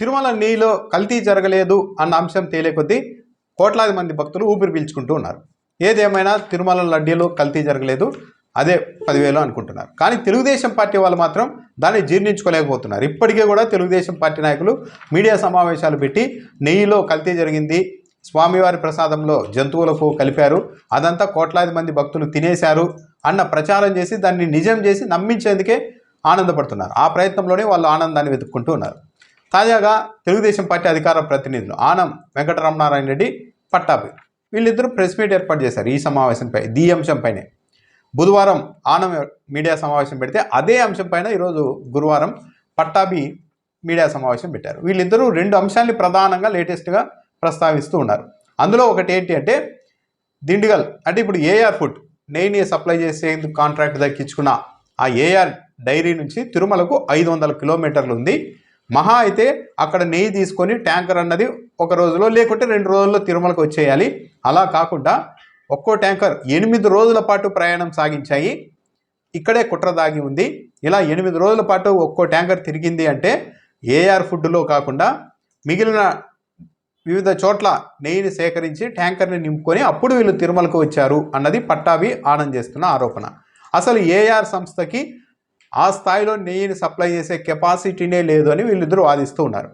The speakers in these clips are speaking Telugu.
తిరుమల నెయ్యిలో కల్తీ జరగలేదు అన్న అంశం తేలేకొద్దీ కోట్లాది మంది భక్తులు ఊపిరి పీల్చుకుంటూ ఉన్నారు. ఏదేమైనా తిరుమల లడ్డీలో కల్తీ జరగలేదు అదే పదివేలు అనుకుంటున్నారు. కానీ తెలుగుదేశం పార్టీ వాళ్ళు మాత్రం దాన్ని జీర్ణించుకోలేకపోతున్నారు. ఇప్పటికే కూడా తెలుగుదేశం పార్టీ నాయకులు మీడియా సమావేశాలు పెట్టి నెయ్యిలో కల్తీ జరిగింది స్వామివారి ప్రసాదంలో జంతువులకు కలిపారు అదంతా కోట్లాది మంది భక్తులు తినేశారు అన్న ప్రచారం చేసి దాన్ని నిజం చేసి నమ్మించేందుకే ఆనందపడుతున్నారు. ఆ ప్రయత్నంలోనే వాళ్ళు ఆనందాన్ని వెతుక్కుంటూ ఉన్నారు. తాజాగా తెలుగుదేశం పార్టీ అధికార ప్రతినిధులు ఆనం వెంకటరమణారాయణ రెడ్డి పట్టాభి. వీళ్ళిద్దరూ ప్రెస్ మీట్ ఏర్పాటు చేశారు ఈ సమావేశంపై ఈ అంశంపైనే. బుధవారం ఆనం మీడియా సమావేశం పెడితే అదే అంశంపైన ఈరోజు గురువారం పట్టాభి మీడియా సమావేశం పెట్టారు. వీళ్ళిద్దరూ రెండు అంశాల్ని ప్రధానంగా లేటెస్ట్గా ప్రస్తావిస్తూ ఉన్నారు. అందులో ఒకటి ఏంటి అంటే దిండిగల్ అంటే ఇప్పుడు ఏఆర్ ఫుడ్ నెయ్యిని సప్లై చేసేందుకు కాంట్రాక్ట్ దక్కించుకున్న ఆ ఏఆర్ డైరీ నుంచి తిరుమలకు ఐదు వందల కిలోమీటర్లు ఉంది. మహా అయితే అక్కడ నెయ్యి తీసుకొని ట్యాంకర్ అన్నది ఒక రోజులో లేకుంటే రెండు రోజుల్లో తిరుమలకు వచ్చేయాలి. అలా కాకుండా ఒక్కో ట్యాంకర్ ఎనిమిది రోజుల పాటు ప్రయాణం సాగించాయి. ఇక్కడే కుట్ర దాగి ఉంది. ఇలా ఎనిమిది రోజుల పాటు ఒక్కో ట్యాంకర్ తిరిగింది అంటే ఏఆర్ ఫుడ్లో కాకుండా మిగిలిన వివిధ చోట్ల నెయ్యిని సేకరించి ట్యాంకర్ని నింపుకొని అప్పుడు వీళ్ళు తిరుమలకు వచ్చారు అన్నది పట్టాభి ఆనంద్ చేస్తున్న ఆరోపణ. అసలు ఏఆర్ సంస్థకి ఆ స్థాయిలో నెయ్యిని సప్లై చేసే కెపాసిటీనే లేదు అని వీళ్ళిద్దరూ వాదిస్తూ ఉన్నారు.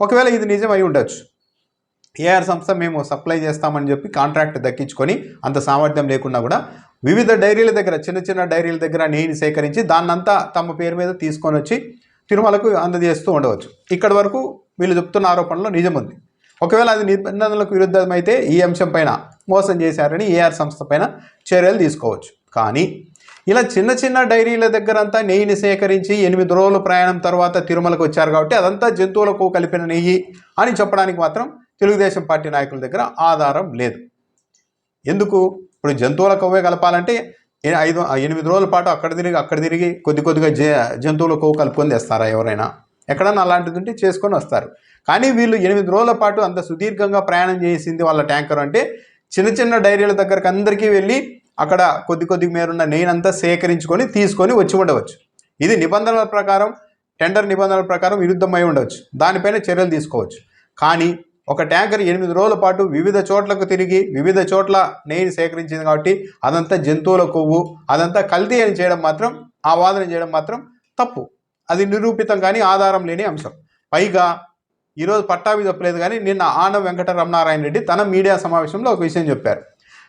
ఒకవేళ ఇది నిజం అయి ఉండొచ్చు. ఏఆర్ సంస్థ మేము సప్లై చేస్తామని చెప్పి కాంట్రాక్ట్ దక్కించుకొని అంత సామర్థ్యం లేకుండా కూడా వివిధ డైరీల దగ్గర చిన్న చిన్న డైరీల దగ్గర నెయ్యిని సేకరించి దాన్నంతా తమ పేరు మీద తీసుకొని వచ్చి తిరుమలకు అందజేస్తూ ఉండవచ్చు. ఇక్కడి వరకు వీళ్ళు చెప్తున్న ఆరోపణలో నిజం ఉంది. ఒకవేళ అది నిబంధనలకు విరుద్ధమైతే ఈ అంశం పైన మోసం చేశారని ఏఆర్ సంస్థ పైన చర్యలు తీసుకోవచ్చు. కానీ ఇలా చిన్న చిన్న డైరీల దగ్గర అంతా నెయ్యిని సేకరించి ఎనిమిది రోజుల ప్రయాణం తర్వాత తిరుమలకు వచ్చారు కాబట్టి అదంతా జంతువులకు కలిపిన నెయ్యి అని చెప్పడానికి మాత్రం తెలుగుదేశం పార్టీ నాయకుల దగ్గర ఆధారం లేదు. ఎందుకు? ఇప్పుడు జంతువుల కొవ్వే కలపాలంటే ఐదు ఎనిమిది రోజుల పాటు అక్కడ తిరిగి అక్కడ తిరిగి కొద్ది కొద్దిగా జ జంతువుల కొవ్వు కలుపుకొని తెస్తారా ఎవరైనా? ఎక్కడన్నా అలాంటిది ఉంటే చేసుకొని వస్తారు. కానీ వీళ్ళు ఎనిమిది రోజుల పాటు అంత సుదీర్ఘంగా ప్రయాణం చేసింది వాళ్ళ ట్యాంకర్ అంటే చిన్న చిన్న డైరీల దగ్గరకు అందరికీ వెళ్ళి అక్కడ కొద్ది కొద్ది మేరున్న నెయ్యినంతా సేకరించుకొని తీసుకొని వచ్చి ఉండవచ్చు. ఇది నిబంధనల ప్రకారం టెండర్ నిబంధనల ప్రకారం విరుద్ధమై ఉండవచ్చు. దానిపైన చర్యలు తీసుకోవచ్చు. కానీ ఒక ట్యాంకర్ ఎనిమిది రోజుల పాటు వివిధ చోట్లకు తిరిగి వివిధ చోట్ల నెయ్యిని సేకరించింది కాబట్టి అదంతా జంతువుల కొవ్వు అదంతా కల్తీ అని చేయడం మాత్రం ఆ వాదన చేయడం మాత్రం తప్పు. అది నిరూపితం కానీ ఆధారం లేని అంశం. పైగా ఈరోజు పట్టాభి చెప్పలేదు కానీ నిన్న ఆనం వెంకట రమణారాయణ రెడ్డి తన మీడియా సమావేశంలో ఒక విషయం చెప్పారు.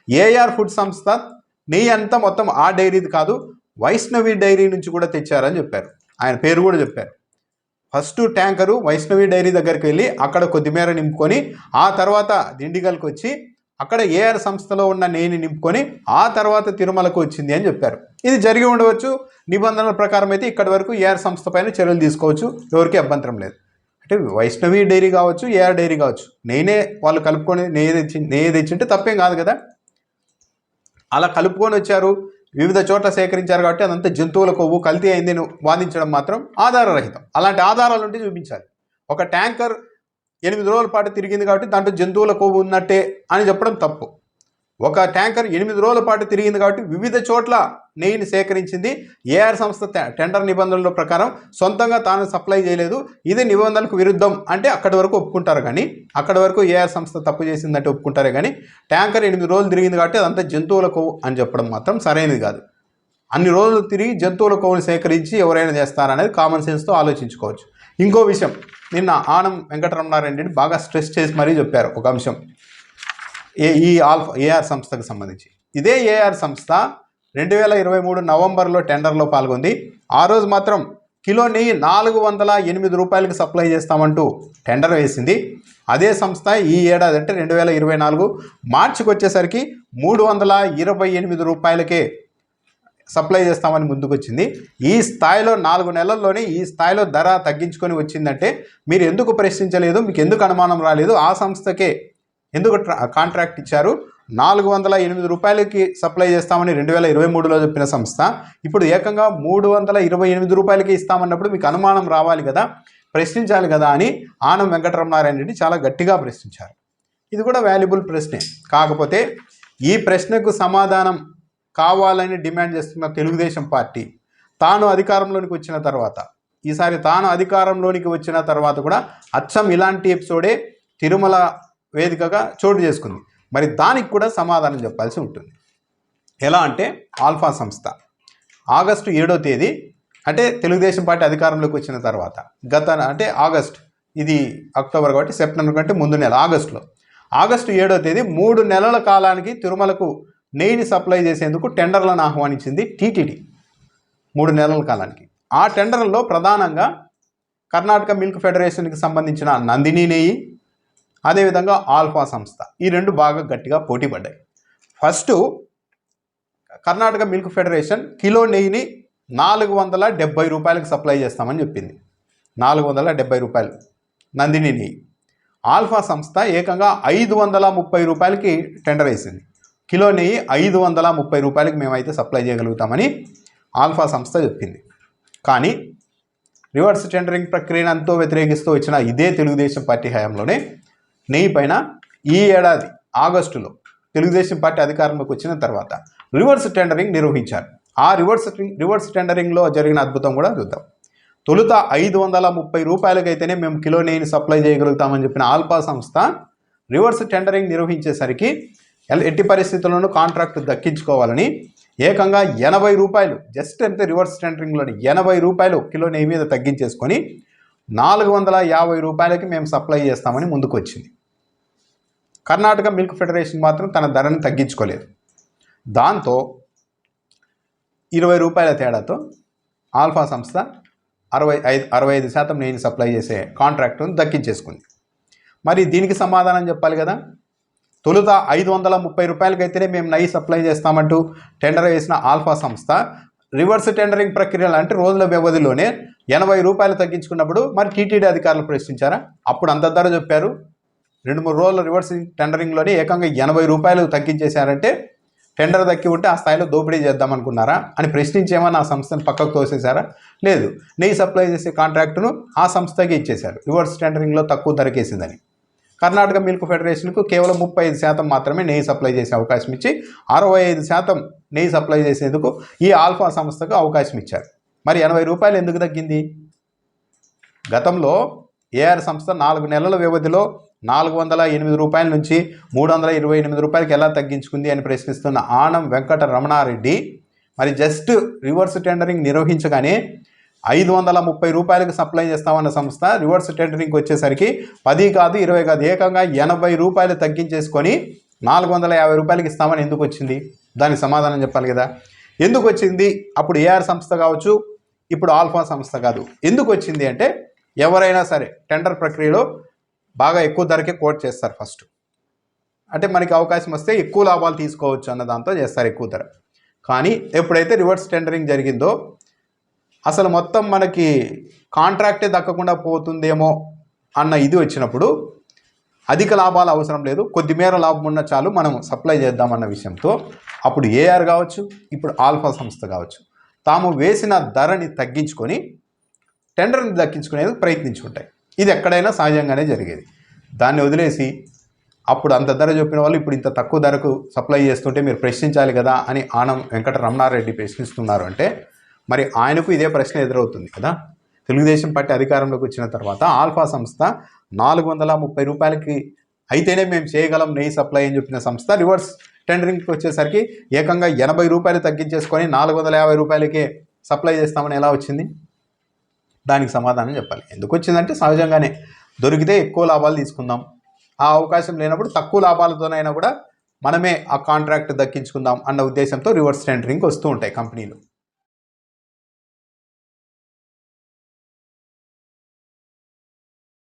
ఏఆర్ ఫుడ్ సంస్థ నెయ్యి అంతా మొత్తం ఆ డైరీది కాదు వైష్ణవి డైరీ నుంచి కూడా తెచ్చారని చెప్పారు. ఆయన పేరు కూడా చెప్పారు. ఫస్ట్ ట్యాంకరు వైష్ణవి డైరీ దగ్గరికి వెళ్ళి అక్కడ కొద్దిమేర నింపుకొని ఆ తర్వాత దిండిగల్కి వచ్చి అక్కడ ఏఆర్ సంస్థలో ఉన్న నెయ్యిని నింపుకొని ఆ తర్వాత తిరుమలకు వచ్చింది అని చెప్పారు. ఇది జరిగి ఉండవచ్చు. నిబంధనల ప్రకారం అయితే ఇక్కడి వరకు ఏఆర్ సంస్థ పైన చర్యలు తీసుకోవచ్చు. ఎవరికి అభ్యంతరం లేదు. అంటే వైష్ణవి డైరీ కావచ్చు ఏఆర్ డైరీ కావచ్చు. నేనే వాళ్ళు కలుపుకొని నెయ్యి తెచ్చి నెయ్యి తెచ్చింటే తప్పేం కాదు కదా. అలా కలుపుకొని వచ్చారు. వివిధ చోట్ల సేకరించారు కాబట్టి అదంతా జంతువుల కొవ్వు కల్తీ అయింది వాదించడం మాత్రం ఆధారరహితం. అలాంటి ఆధారాలు ఉంటే చూపించాలి. ఒక ట్యాంకర్ ఎనిమిది రోజుల పాటు తిరిగింది కాబట్టి దాంట్లో జంతువుల కొవ్వు ఉన్నట్టే అని చెప్పడం తప్పు. ఒక ట్యాంకర్ ఎనిమిది రోజుల పాటు తిరిగింది కాబట్టి వివిధ చోట్ల నెయ్యిని సేకరించింది. ఏఆర్ సంస్థ టెండర్ నిబంధనల ప్రకారం సొంతంగా తాను సప్లై చేయలేదు. ఇది నిబంధనలకు విరుద్ధం అంటే అక్కడి వరకు ఒప్పుకుంటారు కానీ అక్కడి వరకు ఏఆర్ సంస్థ తప్పు చేసిందంటే ఒప్పుకుంటారే కానీ ట్యాంకర్ ఎనిమిది రోజులు తిరిగింది కాబట్టి అదంతా జంతువుల కొవ్వు అని చెప్పడం మాత్రం సరైనది కాదు. అన్ని రోజులు తిరిగి జంతువుల కొవ్వుని సేకరించి ఎవరైనా చేస్తారనేది కామన్ సెన్స్తో ఆలోచించుకోవచ్చు. ఇంకో విషయం నిన్న ఆనం వెంకటరమణారెడ్డిని బాగా స్ట్రెస్ చేసి మరీ చెప్పారు ఒక అంశం. ఏ ఈ ఆల్ఫా ఏఆర్ సంస్థకు సంబంధించి. ఇదే ఏఆర్ సంస్థ రెండు వేల ఇరవై మూడు నవంబర్లో టెండర్లో పాల్గొంది. ఆ రోజు మాత్రం కిలో నెయ్యి నాలుగు వందల ఎనిమిది రూపాయలకు సప్లై చేస్తామంటూ టెండర్ వేసింది. అదే సంస్థ ఈ ఏడాది అంటే రెండు వేల ఇరవై నాలుగు మార్చికి వచ్చేసరికి మూడు వందల ఇరవై ఎనిమిది రూపాయలకే సప్లై చేస్తామని ముందుకొచ్చింది. ఈ స్థాయిలో నాలుగు నెలల్లోనే ఈ స్థాయిలో ధర తగ్గించుకొని వచ్చిందంటే మీరు ఎందుకు ప్రశ్నించలేదు? మీకు ఎందుకు అనుమానం రాలేదు? ఆ సంస్థకే ఎందుకు ట్రా- కాంట్రాక్ట్ ఇచ్చారు? నాలుగు వందల ఎనిమిది రూపాయలకి సప్లై చేస్తామని రెండు వేల ఇరవై మూడులో చెప్పిన సంస్థ. ఇప్పుడు ఏకంగా మూడు వందల ఇరవై ఎనిమిది రూపాయలకి ఇస్తామన్నప్పుడు మీకు అనుమానం రావాలి కదా? ప్రశ్నించాలి కదా అని ఆనం వెంకటరమణారాయణ రెడ్డి చాలా గట్టిగా ప్రశ్నించారు. ఇది కూడా వాల్యుబుల్ ప్రశ్నే. కాకపోతే ఈ ప్రశ్నకు సమాధానం కావాలని డిమాండ్ చేస్తున్న తెలుగుదేశం పార్టీ తాను అధికారంలోనికి వచ్చిన తర్వాత ఈసారి తాను అధికారంలోనికి వచ్చిన తర్వాత కూడా అచ్చం ఇలాంటి ఎపిసోడే తిరుమల వేదికగా చోటు చేసుకుంది. మరి దానికి కూడా సమాధానం చెప్పాల్సి ఉంటుంది. ఎలా అంటే ఆల్ఫా సంస్థ. ఆగస్టు ఏడో తేదీ అంటే తెలుగుదేశం పార్టీ అధికారంలోకి వచ్చిన తర్వాత గత అంటే ఆగస్ట్ ఇది అక్టోబర్ కాబట్టి సెప్టెంబర్ కంటే ముందు నెల ఆగస్టులో. ఆగస్టు ఏడో తేదీ మూడు నెలల కాలానికి తిరుమలకు నెయ్యిని సప్లై చేసేందుకు టెండర్లను ఆహ్వానించింది టీటీడీ. మూడు నెలల కాలానికి. ఆ టెండర్లలో ప్రధానంగా కర్ణాటక మిల్క్ ఫెడరేషన్కి సంబంధించిన నందిని నెయ్యి అదేవిధంగా ఆల్ఫా సంస్థ. ఈ రెండు బాగా గట్టిగా పోటీ పడ్డాయి. First Karnataka milk federation kilo నెయ్యిని నాలుగు వందల డెబ్బై రూపాయలకు సప్లై చేస్తామని చెప్పింది. నాలుగు వందల డెబ్బై రూపాయలు. నందిని నెయ్యి. ఆల్ఫా సంస్థ ఏకంగా ఐదు వందల ముప్పై రూపాయలకి టెండర్ వేసింది. కిలో నెయ్యి ఐదు వందల ముప్పై రూపాయలకి మేమైతే సప్లై చేయగలుగుతామని ఆల్ఫా సంస్థ చెప్పింది. కానీ రివర్స్ టెండరింగ్ ప్రక్రియను ఎంతో వ్యతిరేకిస్తూ వచ్చిన ఇదే తెలుగుదేశం పార్టీ హయాంలోనే నెయ్యి పైన ఈ ఏడాది ఆగస్టులో తెలుగుదేశం పార్టీ అధికారంలోకి వచ్చిన తర్వాత రివర్స్ టెండరింగ్ నిర్వహించారు. ఆ రివర్స్ రివర్స్ టెండరింగ్లో జరిగిన అద్భుతం కూడా చూద్దాం. తొలుత ఐదు వందల ముప్పై రూపాయలకైతేనే మేము కిలో నెయ్యిని సప్లై చేయగలుగుతామని చెప్పిన ఆల్పా సంస్థ రివర్స్ టెండరింగ్ నిర్వహించేసరికి ఎల్- ఎట్టి పరిస్థితుల్లోనూ కాంట్రాక్ట్ దక్కించుకోవాలని ఏకంగా ఎనభై రూపాయలు జస్ట్ అంతే రివర్స్ టెండరింగ్లోని ఎనభై రూపాయలు కిలో నెయ్యి మీద తగ్గించేసుకొని నాలుగు వందల యాభై రూపాయలకి మేము సప్లై చేస్తామని ముందుకు వచ్చింది కర్ణాటక మిల్క్ ఫెడరేషన్ మాత్రం తన ధరను తగ్గించుకోలేదు. దాంతో ఇరవై రూపాయల తేడాతో ఆల్ఫా సంస్థ అరవై ఐదు అరవై ఐదు శాతం నేను సప్లై చేసే కాంట్రాక్టును దక్కించేసుకుంది. మరి దీనికి సమాధానం చెప్పాలి కదా? తొలుత ఐదు వందల ముప్పై రూపాయలకైతేనే మేము నై సప్లై చేస్తామంటూ టెండర్ వేసిన ఆల్ఫా సంస్థ రివర్స్ టెండరింగ్ ప్రక్రియలు అంటే రోజుల వ్యవధిలోనే ఎనభై రూపాయలు తగ్గించుకున్నప్పుడు మరి టీటీడీ అధికారులు ప్రశ్నించారా? అప్పుడు అంత ధర చెప్పారు. రెండు మూడు రోజుల రివర్స్ టెండరింగ్లోనే ఏకంగా ఎనభై రూపాయలు తగ్గించేశారంటే టెండర్ దక్కి ఉంటే ఆ స్థాయిలో దోపిడీ చేద్దాం అనుకున్నారా అని ప్రశ్నించేమని ఆ సంస్థను పక్కకు తోసేశారా? లేదు. నెయ్యి సప్లై చేసే కాంట్రాక్టును ఆ సంస్థకి ఇచ్చేశారు. రివర్స్ టెండరింగ్లో తక్కువ ధరకేసిందని. కర్ణాటక మిల్క్ ఫెడరేషన్కు కేవలం ముప్పై ఐదు శాతం మాత్రమే నెయ్యి సప్లై చేసే అవకాశం ఇచ్చి అరవై ఐదు శాతం నెయ్యి సప్లై చేసేందుకు ఈ ఆల్ఫా సంస్థకు అవకాశం ఇచ్చారు. మరి ఎనభై రూపాయలు ఎందుకు తగ్గింది? గతంలో ఏఆర్ సంస్థ నాలుగు నెలల వ్యవధిలో నాలుగు వందల ఎనిమిది రూపాయల నుంచి మూడు వందల ఇరవై ఎనిమిది రూపాయలకి ఎలా తగ్గించుకుంది అని ప్రశ్నిస్తున్న ఆనం వెంకట రమణారెడ్డి. మరి జస్ట్ రివర్స్ టెండరింగ్ నిర్వహించగానే ఐదు వందల ముప్పై రూపాయలకు సప్లై చేస్తామన్న సంస్థ రివర్స్ టెండరింగ్కి వచ్చేసరికి పది కాదు ఇరవై కాదు ఏకంగా ఎనభై రూపాయలు తగ్గించేసుకొని నాలుగు వందల యాభై రూపాయలకి ఇస్తామని ఎందుకు వచ్చింది? దానికి సమాధానం చెప్పాలి కదా. ఎందుకు వచ్చింది? అప్పుడు ఏఆర్ సంస్థ కావచ్చు? ఇప్పుడు ఆల్ఫా సంస్థ కాదు. ఎందుకు వచ్చింది అంటే ఎవరైనా సరే టెండర్ ప్రక్రియలో బాగా ఎక్కువ ధరకే కోట్ చేస్తారు ఫస్ట్ అంటే మనకి అవకాశం వస్తే ఎక్కువ లాభాలు తీసుకోవచ్చు అన్న దాంతో చేస్తారు ఎక్కువ ధర. కానీ ఎప్పుడైతే రివర్స్ టెండరింగ్ జరిగిందో అసలు మొత్తం మనకి కాంట్రాక్టే దక్కకుండా పోతుందేమో అన్న ఇది వచ్చినప్పుడు అధిక లాభాలు అవసరం లేదు. కొద్ది మేర లాభం ఉన్న చాలు మనం సప్లై చేద్దామన్న విషయంతో అప్పుడు ఏఆర్ కావచ్చు ఇప్పుడు ఆల్ఫా సంస్థ కావచ్చు తాము వేసిన ధరని తగ్గించుకొని టెండర్ని దక్కించుకునేందుకు ప్రయత్నించుకుంటాయి ఇది ఎక్కడైనా సహజంగానే జరిగేది. దాన్ని వదిలేసి అప్పుడు అంత ధర చెప్పిన వాళ్ళు ఇప్పుడు ఇంత తక్కువ ధరకు సప్లై చేస్తుంటే మీరు ప్రశ్నించాలి కదా అని ఆనం వెంకట రమణారెడ్డి ప్రశ్నిస్తున్నారు అంటే మరి ఆయనకు ఇదే ప్రశ్న ఎదురవుతుంది కదా. తెలుగుదేశం పార్టీ అధికారంలోకి వచ్చిన తర్వాత ఆల్ఫా సంస్థ నాలుగు వందల ముప్పై రూపాయలకి అయితేనే మేము చేయగలం నెయ్యి సప్లై అని చెప్పిన సంస్థ రివర్స్ టెండరింగ్కి వచ్చేసరికి ఏకంగా ఎనభై రూపాయలు తగ్గించేసుకొని నాలుగు వందల యాభై రూపాయలకే సప్లై చేస్తామని ఎలా వచ్చింది? దానికి సమాధానం చెప్పాలి. ఎందుకు వచ్చిందంటే సహజంగానే దొరికితే ఎక్కువ లాభాలు తీసుకుందాం. ఆ అవకాశం లేనప్పుడు తక్కువ లాభాలతోనైనా కూడా మనమే ఆ కాంట్రాక్ట్ దక్కించుకుందాం అన్న ఉద్దేశంతో రివర్స్ టెండరింగ్ వస్తూ ఉంటాయి కంపెనీలు.